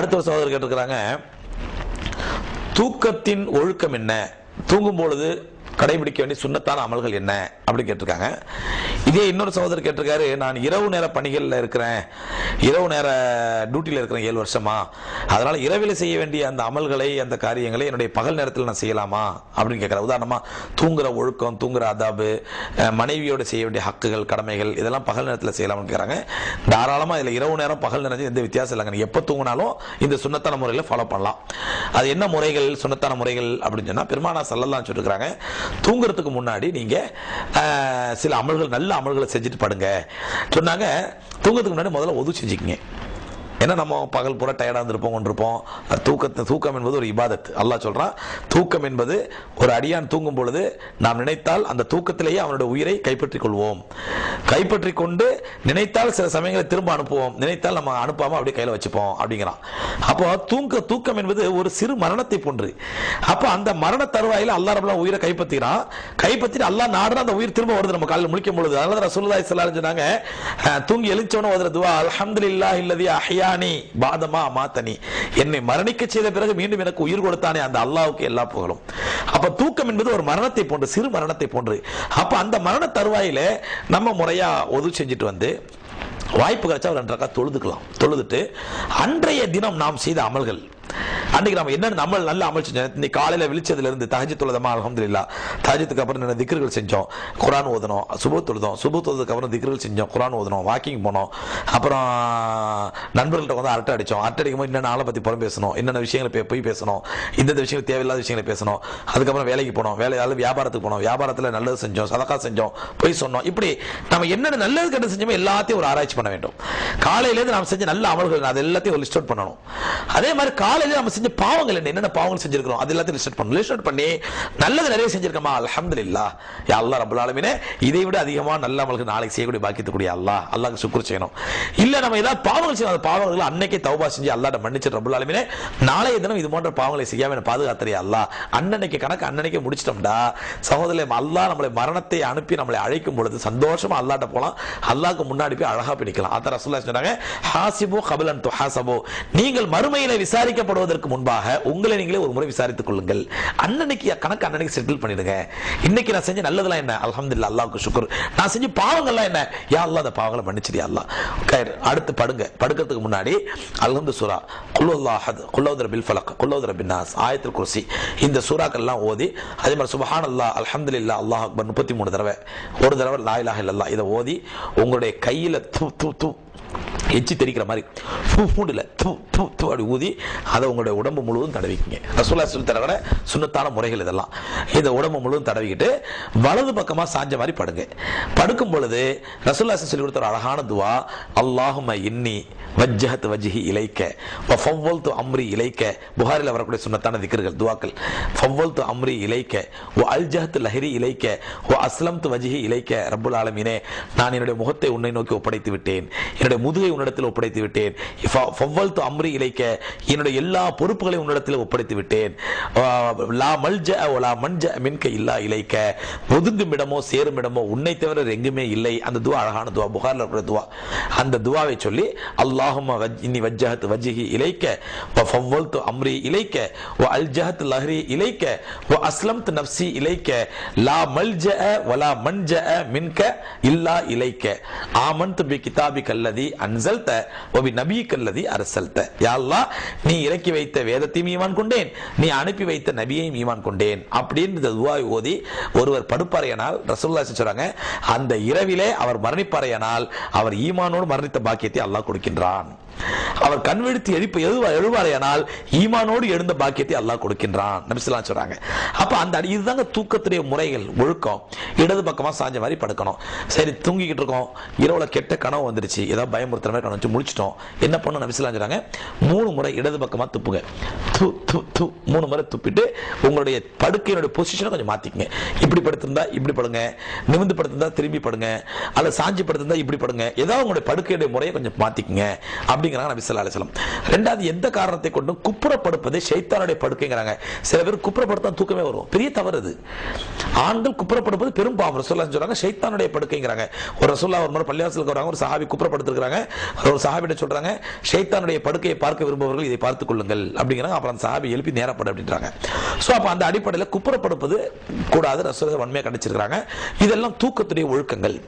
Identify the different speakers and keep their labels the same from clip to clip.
Speaker 1: அடுத்த ஒரு சகோதரர் கேட்டிருக்கிறாங்க தூக்கத்தின் ஒழுக்கம் என்ன? தூங்கும் பொழுது கடைபிடிக்க வேண்டிய சுண்ணத்தான அமல்கள் என்ன? அப்படின்னு கேட்டிருக்காங்க. இதே இன்னொரு சகோதரர் கேட்டிருக்காரு நான் இரவு நேர பணிகளில் இருக்கிறேன். இரவு நேர டியூட்டியில் இருக்கிறேன் ஏழு வருஷமா. அதனால் இரவில் செய்ய வேண்டிய அந்த அமல்களை அந்த காரியங்களை என்னுடைய பகல் நேரத்தில் நான் செய்யலாமா? அப்படின்னு கேட்குறேன் உதாரணமாக தூங்குற ஒழுக்கம் தூங்குற அதாபு மனைவியோடு மனைவியோட செய்ய வேண்டிய ஹக்குகள் கடமைகள் இதெல்லாம் பகல் நேரத்தில் செய்யலாம்னு கேட்குறாங்க. தாராளமாக இதில் இரவு நேரம் பகல் நேரம் எந்த வித்தியாசம் இல்லைங்க. நீங்கள் எப்போ தூங்கினாலும் இந்த சுண்ணத்தான முறையில் ஃபாலோ பண்ணலாம். அது என்ன முறைகள் சுண்ணத்தான முறைகள் அப்படின்னு சொன்னால் பெருமானா சல்லல்லாம் சொல்லியிருக்கிறாங்க தூங்குறதுக்கு முன்னாடி நீங்கள் சில அமல்கள் நல்ல அமல்களை செஞ்சுட்டு படுங்க. சொன்னாங்க தூங்கத்துக்கு முன்னாடி முதல்ல ஒது செஞ்சுக்கங்க. ஏன்னா நம்ம பகல் பூரா டயர்டாக இருந்திருப்போம் கொண்டிருப்போம். தூக்கத்தை தூக்கம் என்பது ஒரு இபாதத். அல்லாஹ் சொல்கிறான் தூக்கம் என்பது ஒரு அடியான் தூங்கும் பொழுது நாம் நினைத்தால் அந்த தூக்கத்திலேயே அவனுடைய உயிரை கைப்பற்றிக் கொள்வோம். கைப்பற்றி கொண்டு நினைத்தால் சில சமயங்களை திரும்ப அனுப்புவோம். நினைத்தால் நம்ம அனுப்பாமல் அப்படியே கையில் வச்சுப்போம் அப்படிங்கிறான். அப்போ தூக்க தூக்கம் என்பது ஒரு சிறு மரணத்தை போன்று. அப்போ அந்த மரண தருவாயில் அல்லா ரபுல்லா உயிரை கைப்பற்றிக்கிறான் கைப்பற்றி அல்லாஹ் நாடுனா அந்த உயிர் திரும்ப வருது நம்ம காலையில் முழிக்கும் பொழுது. அதனால ரசூலுல்லாஹி ஸல்லல்லாஹு சொன்னாங்க தூங்கி எழுந்தவன ஓதுற துவா அல்ஹம்துலில்லாஹி இல்லதி அஹ்யானி பாதமா மாத்தனி. என்னை மரணிக்க செய்த பிறகு மீண்டும் எனக்கு உயிர் கொடுத்தானே அந்த அல்லாவுக்கு எல்லா புகழும். அப்ப தூக்கம் என்பது ஒரு மரணத்தை போன்று சிறு மரணத்தை போன்று. அப்ப அந்த மரண தருவாயில நம்ம முறையா ஒது செஞ்சுட்டு வந்து வாய்ப்பு கிடைச்சா ஒரு ரெண்டு ரக்கா தொழுதுக்கலாம். தொழுதுட்டு அன்றைய தினம் நாம் செய்த அமல்கள். அன்னைக்கு நம்ம என்ன நம்ம நல்ல அமல் செஞ்சோம் இன்னைக்கு காலையில விழிச்சதுல இருந்து தஹஜ் தொழுதமா அல்ஹம்துலில்லாஹ் தஹஜத்துக்கு அப்புறம் என்ன திக்ர்கள் செஞ்சோம்? குரான் ஓதணும் சுபு தொழுதோம். சுபு தொழுதுக்கு அப்புறம் திக்ர்கள் செஞ்சோம். குரான் ஓதணும் வாக்கிங் போனோம். அப்புறம் நண்பர்கள்ட்ட வந்து அரட்டை அடிச்சோம். அரட்டை அடிக்கும் போது என்னென்ன ஆளை பத்தி புறம் பேசணும். என்னென்ன விஷயங்களை போய் பேசணும். இந்தந்த விஷயங்கள் தேவையில்லாத விஷயங்களை பேசணும். அதுக்கப்புறம் வேலைக்கு போனோம். வேலையால வியாபாரத்துக்கு போனோம். வியாபாரத்தில் நல்லது செஞ்சோம். சதக்கா செஞ்சோம். போய் சொன்னோம். இப்படி நம்ம என்னென்ன நல்லது கெட்டது செஞ்சோமோ எல்லாத்தையும் ஒரு ஆராய்ச்சி பண்ண வேண்டும். காலையிலேருந்து நாம் செஞ்ச நல்ல அமல்கள் அது எல்லாத்தையும் ஒரு லிஸ்ட் அவுட் பண்ணணும். அதே மாதிரி காலையில நம்ம செஞ்ச பாவங்கள் என்ன? என்னென்ன பாவங்கள் செஞ்சிருக்கிறோம்? அது எல்லாத்தையும் லிஸ்ட் அவுட் பண்ணணும். லிஸ்ட் பண்ணி நல்லது நிறைய செஞ்சிருக்கோமா? அலமது இல்லா அல்லா ரப்பல் ஆலமீனே இதை விட அதிகமாக நல்ல நம்மளுக்கு நாளைக்கு செய்யக்கூடிய பாக்கியத்துக்கூடிய அல்லா அல்லாஹ்க்கு சுக்ர் செய்யணும். இல்லை நம்ம ஏதாவது பாவங்கள் செய்யணும். அந்த பாவங்களை அன்னைக்கே தௌபா செஞ்சு அல்லாஹ்ட்ட மன்னிச்சு ரப்பல் ஆலமீனே நாளைய தினம் இது போன்ற பாவங்களை செய்யாம என்ன பாதுகாத்தறியா அல்லா அன்னன்னைக்கு கணக்கு அன்னன்னைக்கு முடிச்சிட்டோம்டா. சகோதரே அல்லா நம்மளை மரணத்தை அனுப்பி நம்மளை அழைக்கும் பொழுது சந்தோஷமா அல்லாட்ட போகலாம் அல்லாக்கு முன்னாடி போய் அழகா பிடிக்கலாம். அதான் ரசூல்லா சொன்னாங்க ஹாசிபோ கபிலன் துஹாசபோ. நீங்கள் மறுமையில விசாரிக்கப்படுவதற்கு முன்பாக உங்களை நீங்களே ஒரு முறை விசாரித்துக் கொள்ளுங்கள். அன்னன்னைக்கு கணக்கு அன்னன்னைக்கு செட்டில் பண்ணிடுங்க. இன்னைக்கு நான் செஞ்ச நல்லதெல்லாம் என்ன? அல்ஹம்துலில்லாஹ் அல்லாவுக்கு சுக்ர் நான் செஞ்ச பாவங்கள்லாம் என்ன? யா அல்லாஹ் அந்த பாவங்களை மன்னிச்சிடியா அல்லாஹ். அடுத்து படுங்க. படுக்கிறதுக்கு முன்னாடி அல்ஹம்து சூரா. குல்லுல்லாஹ் அஹத் பில் ஃபலக் குல்லௌதர் பின் நாஸ் குர்சி. இந்த சூறாக்கள்லாம் ஓதி அதே மாதிரி சுபஹான் அல்லாஹ் அல்ஹம்துலில்லாஹ் அல்லாஹ் அக்பர் முப்பத்தி மூணு தடவை. ஒரு தடவை லாயிலாக இல்லல்லா இதை ஓதி உங்களுடைய கையில் தூ தூ தூ எச்சி தெரிக்கிற மாதிரி. ஃபூ ஃபூண்டில் தூ தூ தூ அப்படி ஊதி அதை உங்களுடைய உடம்பு முழுவதும் தடவிக்கிங்க. ரசூல்லா சொல்லி தடவை சுண்ணத்தான முறைகள் இதெல்லாம். இதை உடம்பு முழுவதும் தடவிக்கிட்டு வலது பக்கமாக சாஞ்ச மாதிரி படுங்க. படுக்கும் பொழுது ரசூல்லா சொல்லி கொடுத்த ஒரு அழகான துவா அல்லாஹும இன்னி வஜ்ஜஹத் வஜ்ஹி இலைக்க ஃபவ்வல் து அம்ரி இலைக்க. புகாரில் வரக்கூடிய சுண்ணத்தான திக்கர்கள் துவாக்கள். ஃபவ்வல்து அம்ரி இலைக்க ஓ அல்ஜஹத் லஹரி இலைக்க வ அஸ்லம்து வஜ்ஹி இலைக்க. ரபுல் ஆலமீனே நான் என்னுடைய முகத்தை உன்னை நோக்கி ஒப்படைத்து விட்டேன். என்னுடைய முதுகை உன்னிடத்தில் ஒப்படைத்து விட்டேன். ஃபவ்வல்து அம்ரி இழைக்க என்னுடைய எல்லா பொறுப்புகளையும் உன்னிடத்தில் ஒப்படைத்து விட்டேன். லா மல்ஜ லா மன்ஜ மின்க இல்லா இழைக்க ஒதுங்கும் இடமோ சேரும் இடமோ உன்னை தவிர எங்குமே இல்லை. அந்த துவா அழகான துவா. புகாரில் இருக்கிற துவா. அந்த துவாவை சொல்லி அல்லாஹும்ம இன்னி வஜ்ஜஹத் வஜ்ஜிஹி இழைக்க ஃபவ்வல்து அம்ரி இழைக்க வ அல்ஜஹத் லஹ்ரி இழைக்க வ அஸ்லம்த் நப்சி இழைக்க லா மல்ஜ வலா மன்ஜ மின்க இல்லா இழைக்க ஆமன் துபி கிதாபி கல்லதி அன்ச அன்சல்த நீ இறக்கி வைத்த வேதத்தையும் ஈமான் கொண்டேன். நீ அனுப்பி வைத்த நபியையும் ஈமான் கொண்டேன். அப்படின்னு இந்த ஓதி ஒருவர் படுப்பாரையானால் ரசூல்லா சொல்றாங்க அந்த இரவிலே அவர் மரணிப்பாரையானால் அவர் ஈமானோடு மரணித்த பாக்கியத்தை அல்லாஹ் கொடுக்கின்றான். அவர் கண் விழித்து எழுப்ப எழுவா எழுவாரையானால் ஈமானோடு எழுந்த பாக்கியத்தை அல்லாஹ் கொடுக்கின்றான். நபிசுலாம் சொல்றாங்க. அப்ப அந்த அடி- இதுதாங்க தூக்கத்துடைய முறைகள் ஒழுக்கம். இடது பக்கமா சாஞ்ச மாதிரி படுக்கணும். சரி தூங்கிக்கிட்டு இருக்கோம். இரவுல கெட்ட கனவு வந்துருச்சு. ஏதாவது பயமுறுத்துற மாதிரி கனவு முடிச்சிட்டோம். முழிச்சிட்டோம் என்ன பண்ணணும்? நபிசுலாம் சொல்றாங்க. மூணு முறை இடது பக்கமா துப்புங்க. து து து மூணு முறை துப்பிட்டு உங்களுடைய படுக்கையினுடைய பொசிஷனை கொஞ்சம் மாத்திக்கங்க. இப்படி படுத்திருந்தா இப்படி படுங்க. நிமிந்து படுத்திருந்தா திரும்பி படுங்க. அல்ல சாஞ்சி படுத்திருந்தா இப்படி படுங்க. ஏதாவது உங்களுடைய படுக்கையுடைய முறையை கொஞ்சம் மாத்திக்கங்க. அப்படி அப்படிங்கிறாங்க நபி சொல்லா அலிஸ்லாம் ரெண்டாவது எந்த காரணத்தை கொண்டும் குப்புறப்படுப்பது ஷைத்தானுடைய படுக்கைங்கிறாங்க. சில பேர் குப்புறப்படுத்தா தூக்கமே வரும். பெரிய தவறு அது. ஆண்கள் குப்புறப்படுப்பது பெரும் பாவம். ரசோல்லா சொல்றாங்க ஷைத்தானுடைய படுக்கைங்கிறாங்க. ஒரு ரசூல்லா ஒரு முறை பள்ளிவாசலுக்கு வராங்க ஒரு சஹாபி குப்புறப்படுத்திருக்கிறாங்க. ஒரு சஹாபிட்ட சொல்றாங்க ஷைத்தானுடைய படுக்கையை பார்க்க விரும்புபவர்கள் இதை பார்த்துக் கொள்ளுங்கள். அப்படிங்கிறாங்க. அப்புறம் அந்த சஹாபி எழுப்பி நேரப்படு அப்படின்றாங்க. சோ அப்போ அந்த அடிப்படையில் குப்புறப்படுப்பது கூடாது. ரசோல்லா வன்மையாக கண்டிச்சிருக்கிறாங்க. இதெல்லாம் தூக்கத்துடைய ஒழுக்கங்கள்.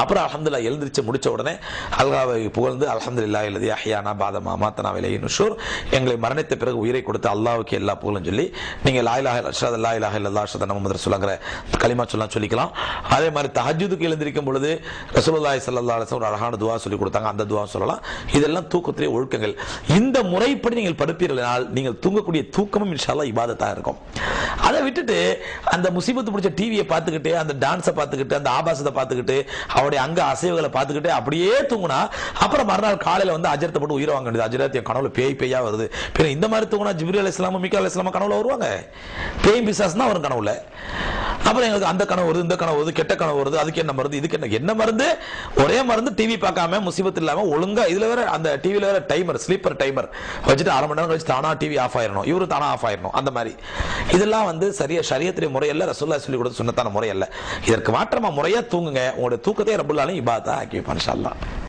Speaker 1: அப்புறம் அலமதுல்லா எழுந்திருச்சு முடிச்ச உடனே அல்லாஹ்வை புகழ்ந்து அலமதுல்லா இல்லதி அஹியானா பாதமா மாத்தனா விலையை நுஷூர். எங்களை மரணித்த பிறகு உயிரை கொடுத்து அல்லாவுக்கு எல்லா புகழும் சொல்லி நீங்கள் லாயிலாக அஷ்ரத் அல்லா இலாக இல்லா அஷ்ரத் நம்ம சொல்லுங்கிற களிமா சொல்லலாம் சொல்லிக்கலாம். அதே மாதிரி தஹஜுதுக்கு எழுந்திருக்கும் பொழுது ரசூலுல்லாய் சல்லா அலைஹி ஒரு அழகான துவா சொல்லி கொடுத்தாங்க. அந்த துவா சொல்லலாம். இதெல்லாம் தூக்கத்திலே ஒழுக்கங்கள். இந்த முறைப்படி நீங்கள் படுப்பீர்களால் நீங்கள் தூங்கக்கூடிய தூக்கமும் இன்ஷால்லா இபாதத்தாக இருக்கும். அதை விட்டுட்டு அந்த முசீபத்து பிடிச்ச டிவியை பார்த்துக்கிட்டு அந்த டான்ஸை பார்த்துக்கிட்டு அந்த ஆபாசத்தை பார்த்துக்கிட்டு அவருடைய அங்க அசைவுகளை பார்த்துக்கிட்டு அப்படியே தூங்குனா அப்புறம் மறுநாள் காலையில் வந்து அஜரத்தப்பட்டு போட்டு உயிரை வாங்க வேண்டியது. அஜரத் என் கனவுல பேய் பேயா வருது. பின்ன இந்த மாதிரி தூங்குனா ஜிப்ரி அலி இஸ்லாமும் மிக்கா அலி இஸ்லாமும் கனவுல வருவாங்க. பேய் பிசாஸ் தான் வரும் கனவுல. அப்புறம் எங்களுக்கு அந்த கனவு வருது இந்த கனவு வருது கெட்ட கனவு வருது அதுக்கு என்ன மருந்து இதுக்கு என்ன என்ன மருந்து? ஒரே மருந்து டிவி பார்க்காம முசிபத்து இல்லாம ஒழுங்கா இதுல வேற அந்த டிவியில் வேற டைமர் ஸ்லீப்பர் டைமர் வச்சுட்டு அரை மணி நேரம் கழிச்சு தானா டிவி ஆஃப் ஆயிரணும். இவரு தானா ஆஃப் ஆயிரணும். அந்த மாதிரி. இதெல்லாம் வந்து சரியா சரியத்துடைய முறையல்ல ரசுல்லா சொல்லி கொடுத்து சொன்னதான முறையல்ல. இதற்கு மாற்றமா முறையா தூங்குங்க. உங்களுடைய தூக்கத்தை ரபுல்லாலும் இபாதா ஆக்கி வைப்பான்